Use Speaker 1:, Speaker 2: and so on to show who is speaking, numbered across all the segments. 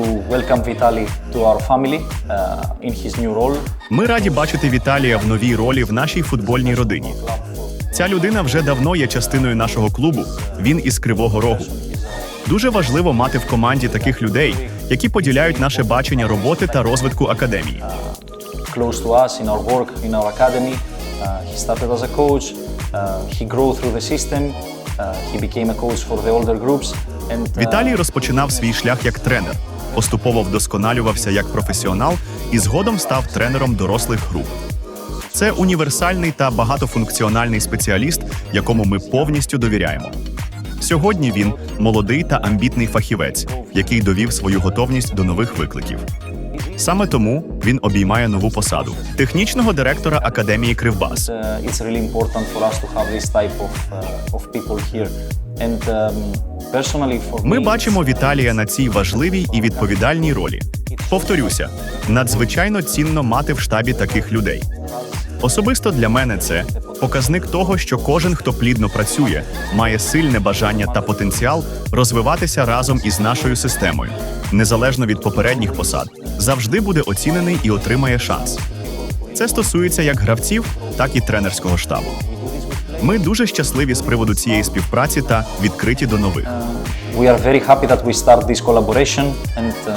Speaker 1: welcome Vitali to our family uh, in his new role.
Speaker 2: Ми раді бачити Віталія в новій ролі в нашій футбольній родині. Ця людина вже давно є частиною нашого клубу. Він із Кривого Рогу. Дуже важливо мати в команді таких людей, які поділяють наше бачення роботи та розвитку академії.
Speaker 1: close to us in our work in our academy. Uh, he started as a coach. Uh, he grew through the system. Uh, he became a coach for the older groups. And uh,
Speaker 2: Віталій розпочинав свій шлях як тренер, поступово вдосконалювався як професіонал і згодом став тренером дорослих груп. Це універсальний та багатофункціональний спеціаліст, якому ми повністю довіряємо. Сьогодні він молодий та амбітний фахівець, який довів свою готовність до нових викликів. Саме тому він обіймає нову посаду технічного директора академії Кривбас.
Speaker 1: uh, it's really important for us to have this type of, uh, of people here. And um,
Speaker 2: Ми бачимо Віталія на цій важливій і відповідальній ролі. Повторюся, надзвичайно цінно мати в штабі таких людей. Особисто для мене це показник того, що кожен, хто плідно працює, має сильне бажання та потенціал розвиватися разом із нашою системою, незалежно від попередніх посад, завжди буде оцінений і отримає шанс. Це стосується як гравців, так і тренерського штабу. Ми дуже щасливі з приводу цієї співпраці та відкриті до нових.
Speaker 1: we are very happy that we start this collaboration and uh,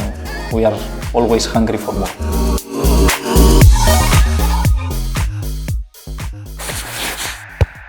Speaker 1: we are always hungry for more.